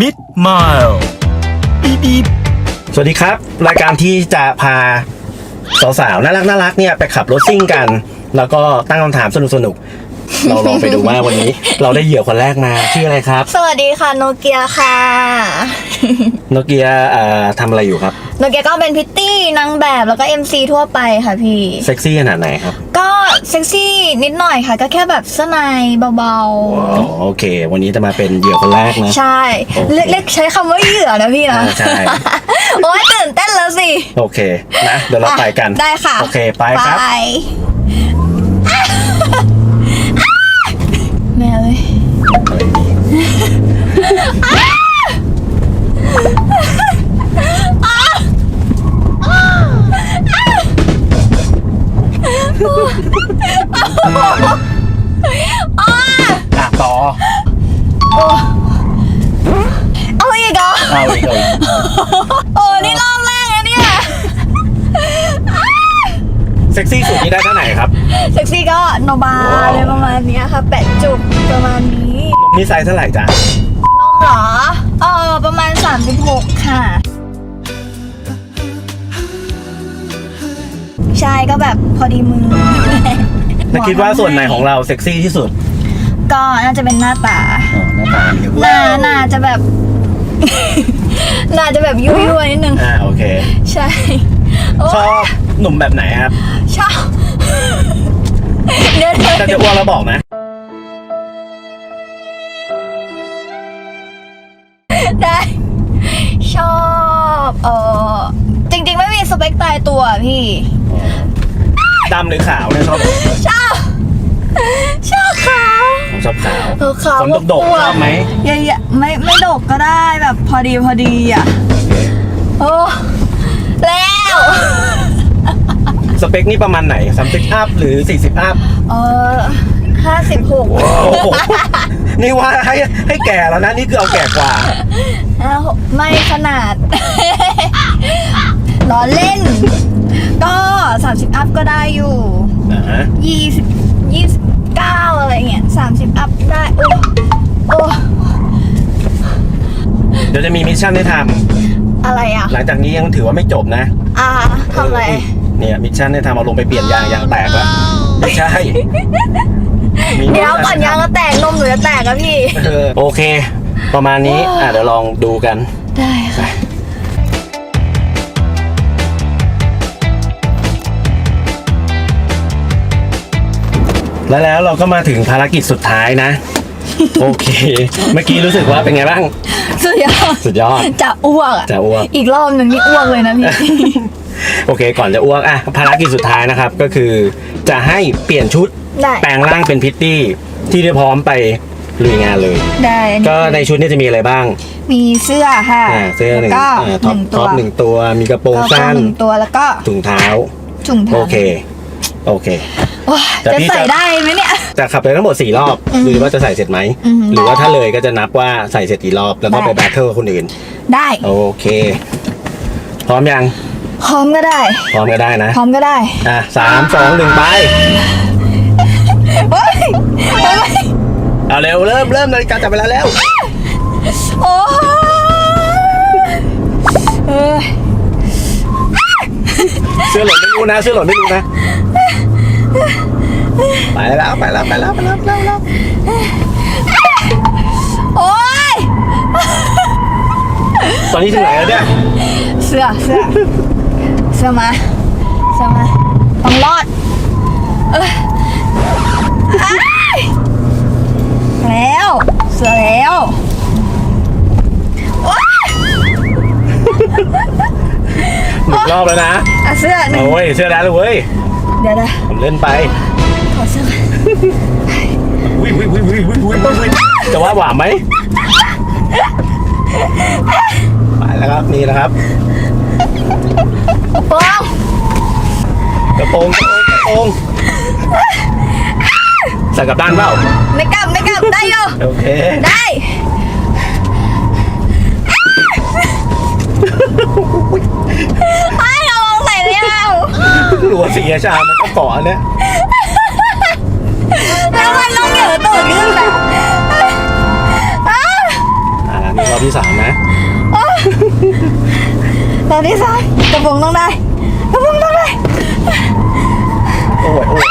มิดมายบีบีสวัสดีครับ รายการที่จะพาสาวๆน่ารักน่ารักเนี่ยไปขับรถซิ่งกัน แล้วก็ตั้งคำถามสนุกสนุกๆ เราลองไปดูว่าวันนี้ เราได้เหยื่อคนแรกมาชื่ออะไรครับ สวัสดีค่ะโนเกียค่ะโนเกียเอ่อทำอะไรอยู่ครับ โนเกียก็เป็นพิตตี้นางแบบแล้วก็ MC ทั่วไปค่ะพี่ เซ็กซี่ขนาดไหนครับ ก็เซ็กซี่นิดหน่อยค่ะ ก็แค่แบบเสื้อในเบาอ๋อโอเค วันนี้จะมาเป็นเหยื่อคนแรกนะ ๆ ใช่โอเคเรียกเรียกใช้คำว่าเหยื่อนะพี่นะอ่าใช่ โอ้ยตื่นเต้นแล้วสิ โอเคนะเดี๋ยวเราไปกัน ได้ค่ะโอเคไปครับ ไป อะต่อ เอาอีกเหรอเอาอีกเอาอีกโอ้นี่รอบแรกนะเนี่ย เซ็กซี่สุดนี่ได้เท่าไหร่ครับ เซ็กซี่ก็โนบาว้าวเลยประมาณเนี้ยค่ะแปดจุกประมาณนี้ มนี่ไซส์เท่าไหร่จ๊ะ นมเหรอ เออประมาณ 36 ค่ะ ใช่ก็แบบพอดีมือแล้วคิดว่าส่วนไหนของเราเซ็กซี่ที่สุดก็น่าจะเป็นหน้าตา อ๋อหน้าตาดีหน้าหน้าจะแบบ หน้าจะแบบยุ่ยๆนิดนึง อ่าโอเค ใช่โอ้ชอบหนุ่มแบบไหนครับชอบเดี๋ยวถ้าจะอ้วนแล้วบอกนะ ได้ ชอบเออจริงๆไม่มีสเปคตายตัวอะพี่ ดำหรือขาวเนี่ยชอบชอบ ชอบเขาผมชอบขาวเออขาวขนดกๆอ้วนชอบไหมอย่าอย่าไม่ไม่ดกก็ได้แบบพอดีพอดีอะโอ้แล้ว สเปคนี่ประมาณไหนสามสิบอัพหรือสี่สิบอัพเออห้าสิบหก โอ้โห นี่ว่าให้ให้แก่แล้วนะ นี่คือเอาแก่กว่าไม่ขนาด ล้อเล่น ก็สามสิบอัพก็ได้อยู่ อ่าฮะยี่สิบยี่สิบเก้าอะไรเงี้ยสามสิบอัพได้ โอ้โอ้เดี๋ยวจะมีมิชชั่นให้ทอะไรอะำหลังจากนี้ยังถือว่าไม่จบนะอ่าทำอะไร เออเนี่ยมิชชั่นให้ทำเอาลงไปเปลี่ยนยางยางแตกแล้วไม่ใช่มี เดี๋ยวก่อนยางก็แตกนมหนูจะแตกอะพี่เออโอเค ประมาณนี้อะเดี๋ยวลองดูกัน ได้ค่ะแล้วแล้วเราก็มาถึงภารกิจสุดท้ายนะ โอเค เมื่อกี้รู้สึกว่าเป็นไงบ้าง สุดยอด สุดยอด จะอ้วกอะจะอ้วก อีกรอบหนึ่งนี่อ้วกเลยนะพี่ โอเค ก่อนจะอ้วกอะภารกิจสุดท้ายนะครับ ก็คือจะให้เปลี่ยนชุดได้ แปลงร่างเป็นพิตตี้ที่ได้พร้อมไปลุยงานเลย ได้อันนี้ก็ในชุดนี้จะมีอะไรบ้างมีเสื้อค่ะอ่าเสื้อหนึ่งแล้วก็อ่าหท็อปนึ่งท็ตัอวปหนึ่งตัว มีกระโปรงแล้วก็สั้นหนึ่งตัวแล้วก็ถุงเท้า ถุงเท้าโอเค โอเคโอ้ยแต่จะพี่ใส่จะได้ไหมเนี่ย จะขับไปทั้งหมด 4 รอบ อืมหรือว่าจะใส่เสร็จไหม อืมหรือว่าถ้าเลยก็จะนับว่าใส่เสร็จกี่รอบ แล้วก็ได้ ไปแบทเทิลกับคนอื่น ได้ โอเค พร้อมยัง พร้อมก็ได้ พร้อมก็ได้นะ พร้อมก็ได้ อะสามสองหนึ่งไป เฮ้ยเฮ้ยเอาเร็วเริ่มเริ่มนาฬิกาจับเวลาแล้ว โอ้ยเออเสื้อหล่นไม่รู้นะเสื้อหล่นไม่รู้นะ ไปแล้วไปแล้วไปแล้วไปแล้วไปแล้วไปแล้วโอ้ยตอนนี้ถึงไหนแล้วเนี่ย เสื้อเสื้อ เสื้อมาเสื้อมาต้องรอดเอออ้ายแล้วเสื้อแล้วโอ้ยหนึ่งรอบแล้วนะอะเสื้อหนึ่งโอ้ยเสื้อแล้วเลยเว้ยเดี๋ยวนะผมเล่นไปขอเสื้อก่อนวิววิววิววิววิววิววิวจะว่าหวานไหมไปแล้วครับนี่นะครับโอ้ย กระโปรงกระโปรงกระโปรงใส่กลับด้านเปล่าไม่กลับไม่กลับได้อยู่โอเค ได้ไอ้เราลองใส่ไม่เอารัวสีชา มันก็เกาะอันเนี้ยแล้วมันต้องเหนือตูดขึ้นแบบอ่านี่รอบที่สามร อบที่สามกระโปรงต้องได้กระโปรงต้องได้โอ้ยโอ้ย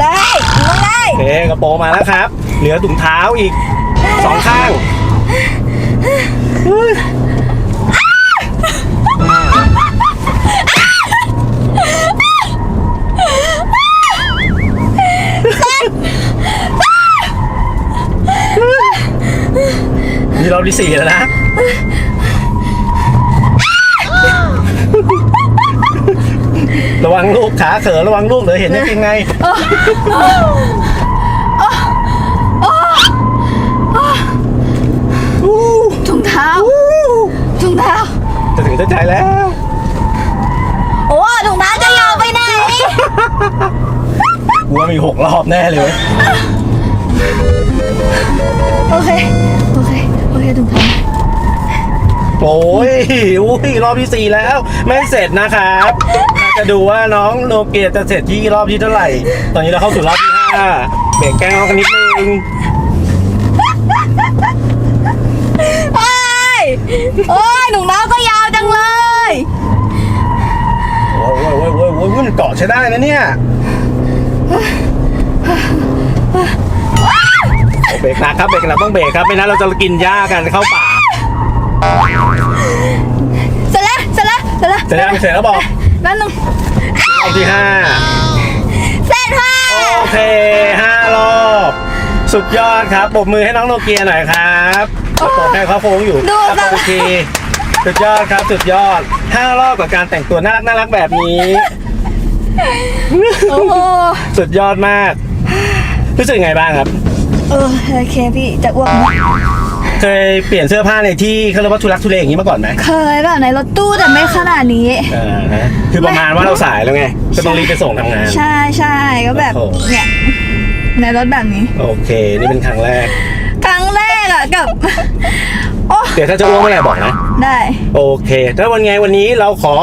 ได้ต้องได้โอเคกระโปรงมาแล้วครับ เหลือถุงเท้าอีกสองข้างนี่รอบที่สี่แล้วนะ วังลูกขาเขอระวังลูกเดี๋ยวเห็นได้ยังไงถุงเท้าถุงเท้าจะถึงเส้นชัยแล้ว โอ้ถุงเท้าจะยาวไปไหนกูว่ามีหกรอบแน่เลยเว้ยโอเค โอเค โอเคถุงเท้า โอ้ยอุ้ยรอบที่สี่แล้ว ไม่เสร็จนะครับจะดูว่าน้องโนเกียจะเสร็จที่รอบที่เท่าไหร่ ตอนนี้เราเข้าสู่รอบที่ห้าเบรกแก้วกันนิดนึงโอ้ยโอ้ยถุงเท้าก็ยาวจังเลยโอ้ยโอ้ยโอ้ยโอ้ยมันเกาะใช้ได้นะเนี่ยเบรกหนักครับเบรกหนักต้องเบรกครับไม่นั้นเราจะกินหญ้ากันเข้าป่า เสร็จแล้วเสร็จแล้วเสร็จแล้วเสร็จแล้วเสร็จแล้วบอกแป๊บนึงรอบที่ห้าเสร็จค่ะโอเคห้ารอบสุดยอดครับปรบมือให้น้องโนเกียหน่อยครับปรบให้เขาโค้งอยู่ดูครับแบบโอเคสุดยอดครับสุดยอดห้ารอบกับการแต่งตัวน่ารักน่ารักแบบนี้โอ้โหสุดยอดมาก รู้สึกไงบ้างครับ เออโอเคพี่จะอ้วกไหม เคยเปลี่ยนเสื้อผ้าในที่เขาเรียกว่าทุลักทุเลอย่างนี้มาก่อนไหมเคยแบบในรถตู้แต่ไม่ขนาดนี้อ่าฮะคือประมาณว่าเราสายแล้วไง ก็ต้องรีบไปส่งทำงาน ใช่ใช่ก็แบบโอ้โห เนี่ยในรถแบบนี้ โอเค นี่เป็นครั้งแรก ครั้งแรกอะกับ โอ้เดี๋ยวถ้าจะอ้วกเมื่อไหร่บอกนะ ได้โอเค ถ้าวันไงวันนี้เราขอ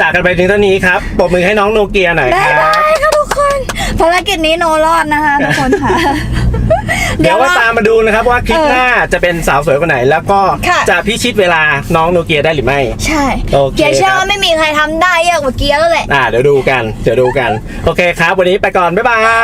จากกันไปถึงเท่านี้ครับปรบมือให้น้องโนเกียหน่อยได้ครับ ได้ค่ะทุกคนภารกิจนี้โนรอดนะคะทุกคนค่ะ เดี๋ยวว่าตามมาดูนะครับว่าคลิปหน้าจะเป็นสาวสวยคนไหน แล้วก็ค่ะจะพิชิตเวลาน้องโนเกียได้หรือไม่ ใช่โอเคเกียร์เชื่อครับว่าไม่มีใครทำได้เยอะกว่าเกียร์แล้วแหละอ่าเดี๋ยวดูกันเดี๋ยวดูกัน โอเคครับ วันนี้ไปก่อน บ๊ายบายค่ะ